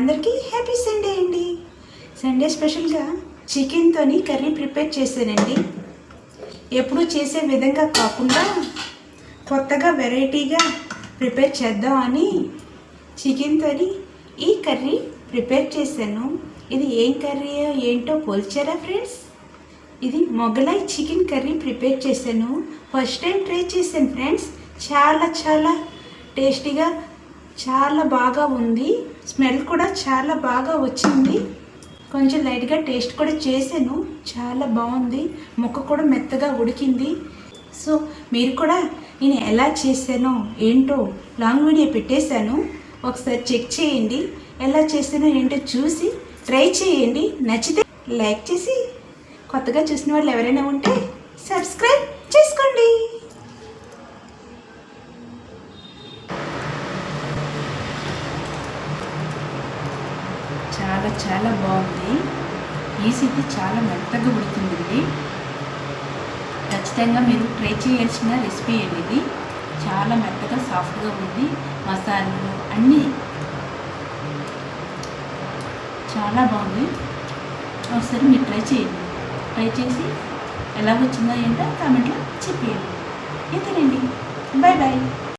అందరికీ happy Sunday అండి. Sunday స్పెషల్గా చికెన్తోని కర్రీ ప్రిపేర్ చేశానండి. ఎప్పుడూ చేసే విధంగా కాకుండా కొత్తగా వెరైటీగా ప్రిపేర్ చేద్దాం అని చికెన్తోని ఈ కర్రీ ప్రిపేర్ చేశాను. ఇది ఏం కర్రీ ఏంటో పోల్చారా ఫ్రెండ్స్? ఇది మొగలై చికెన్ కర్రీ ప్రిపేర్ చేశాను. ఫస్ట్ టైం ట్రై చేశాను ఫ్రెండ్స్. చాలా చాలా టేస్టీగా చాలా బాగా ఉంది. స్మెల్ కూడా చాలా బాగా వచ్చింది. కొంచెం లైట్గా టేస్ట్ కూడా చేశాను. చాలా బాగుంది. ముక్క కూడా మెత్తగా ఉడికింది. సో మీరు కూడా నేను ఎలా చేశానో ఏంటో లాంగ్ వీడియో పెట్టేశాను. ఒకసారి చెక్ చేయండి. ఎలా చేశానో ఏంటో చూసి ట్రై చేయండి. నచ్చితే లైక్ చేసి కొత్తగా చూసిన వాళ్ళు ఎవరైనా ఉంటే సబ్స్క్రైబ్ చేసుకోండి. చాలా చాలా బాగుంది. ఈసీది చాలా మెత్తగా ఉడుతుందండి ఖచ్చితంగా మీరు ట్రై చేయాల్సిన రెసిపీ అనేది ఇది. చాలా మెత్తగా సాఫ్ట్గా ఉంది. మసాలాలు అన్నీ చాలా బాగుంది. ఒకసారి మీరు ట్రై చేయండి. ట్రై చేసి ఎలా వచ్చిందో ఏంటో కామెంట్లో చెప్పేయండి. ఇంతేనండి. Bye bye.